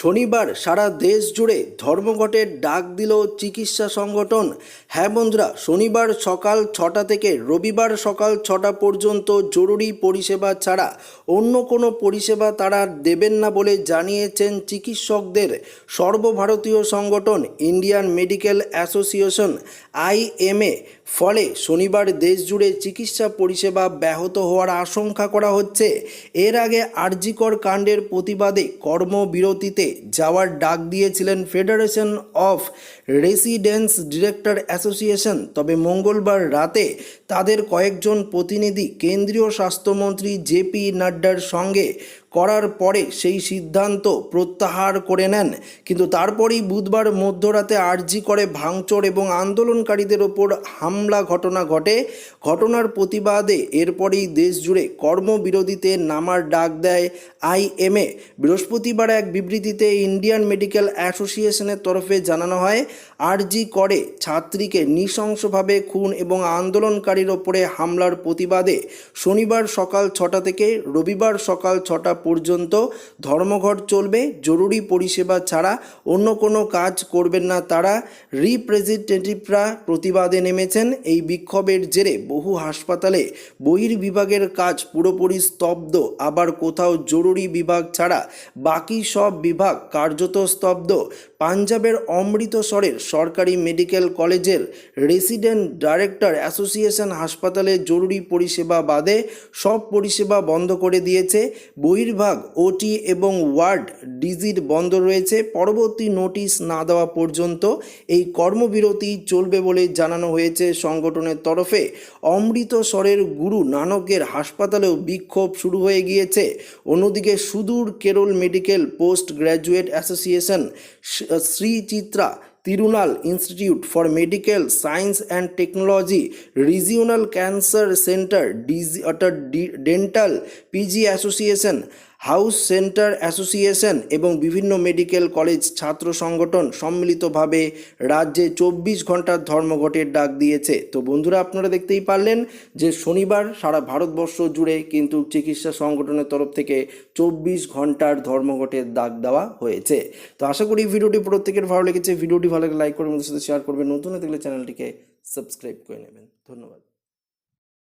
শনিবার সারা দেশ জুড়ে ধর্মঘটের ডাক দিল চিকিৎসা সংগঠন। হ্যাঁ বন্ধুরা, শনিবার সকাল ছটা থেকে রবিবার সকাল ছটা পর্যন্ত জরুরি পরিষেবা ছাড়া অন্য কোনো পরিষেবা তারা দেবেন না বলে জানিয়েছেন চিকিৎসকদের। সর্বভারতীয় সংগঠন, ইন্ডিয়ান মেডিকেল অ্যাসোসিয়েশন, আইএমএ ফলে শনিবার দেশ জুড়ে চিকিৎসা পরিষেবা ব্যাহত হওয়ার আশঙ্কা করা হচ্ছে। এর আগে আরজিকর কাণ্ডের প্রতিবাদে কর্মবিরতিতে যাওয়ার ডাক দিয়েছিলেন federation of residence director association তবে মঙ্গলবার রাতে তাদের কয়েকজন প্রতিনিধি কেন্দ্রীয় স্বাস্থ্যমন্ত্রী জেপি নাড্ডার সঙ্গে করার পরে সেই সিদ্ধান্ত প্রত্যাহার করে নেন। কিন্তু তারপরেই বুধবার মধ্যরাতে আর্জি করে ভাঙচুর এবং আন্দোলনকারীদের ওপর হামলা ঘটনা ঘটে। ঘটনার প্রতিবাদে এরপরেই দেশ জুড়ে কর্মবিরতিতে নামার ডাক দেয় আইএমএ। বৃহস্পতিবার এক বিবৃতিতে ইন্ডিয়ান মেডিকেল অ্যাসোসিয়েশনের তরফে জানানো হয়, আরজি করে ছাত্রীকে নৃশংসভাবে খুন এবং আন্দোলনকারীর ওপরে হামলার প্রতিবাদে শনিবার সকাল ছটা থেকে রবিবার সকাল ছটা পর্যন্ত ধর্মঘট চলবে, জরুরি পরিষেবা ছাড়া অন্য কোনো কাজ করবেন না তারা। রিপ্রেজেন্টেটিভরা প্রতিবাদে নেমেছেন এই বিক্ষোভের জেরে বহু হাসপাতালে বহির্বিভাগের কাজ পুরোপুরি স্তব্ধ, আবার কোথাও জরুরি বিভাগ ছাড়া বাকি সব বিভাগ কার্যত স্তব্ধ। পাঞ্জাবের অমৃতসরের সরকারি মেডিকেল কলেজের রেসিডেন্ট ডাইরেক্টর অ্যাসোসিয়েশন হাসপাতালে জরুরি পরিষেবা বাদে সব পরিষেবা বন্ধ করে দিয়েছে। বহির্ভাগ ওটি এবং ওয়ার্ড ডিজিট বন্ধ রয়েছে। পরবর্তী নোটিশ না দেওয়া পর্যন্ত এই কর্মবিরতি চলবে বলে জানানো হয়েছে সংগঠনের তরফে। অমৃতসরের গুরু নানকের হাসপাতালেও বিক্ষোভ শুরু হয়ে গিয়েছে। অন্যদিকে সুদূর Kerala medical post graduate association Sree Chitra Tirunal institute for medical science and technology regional cancer centre DG অর্থাৎ dental PG association house centre association এবং বিভিন্ন মেডিকেল কলেজ ছাত্র সংগঠন সম্মিলিতভাবে রাজ্যে চব্বিশ ঘণ্টার ধর্মঘটের ডাক দিয়েছে। তো বন্ধুরা, আপনারা দেখতেই পারলেন যে শনিবার সারা ভারতবর্ষ জুড়ে কিন্তু চিকিৎসা সংগঠনের তরফ থেকে চব্বিশ ঘণ্টার ধর্মঘটের ডাক দেওয়া হয়েছে। তো আশা করি ভিডিওটি প্রত্যেকের ভালো লেগেছে। ভিডিওটি ভালো লাগলে লাইক করবেন সাথে শেয়ার করবেন। নতুন থাকলে চ্যানেলটিকে সাবস্ক্রাইব করে নেবেন। ধন্যবাদ।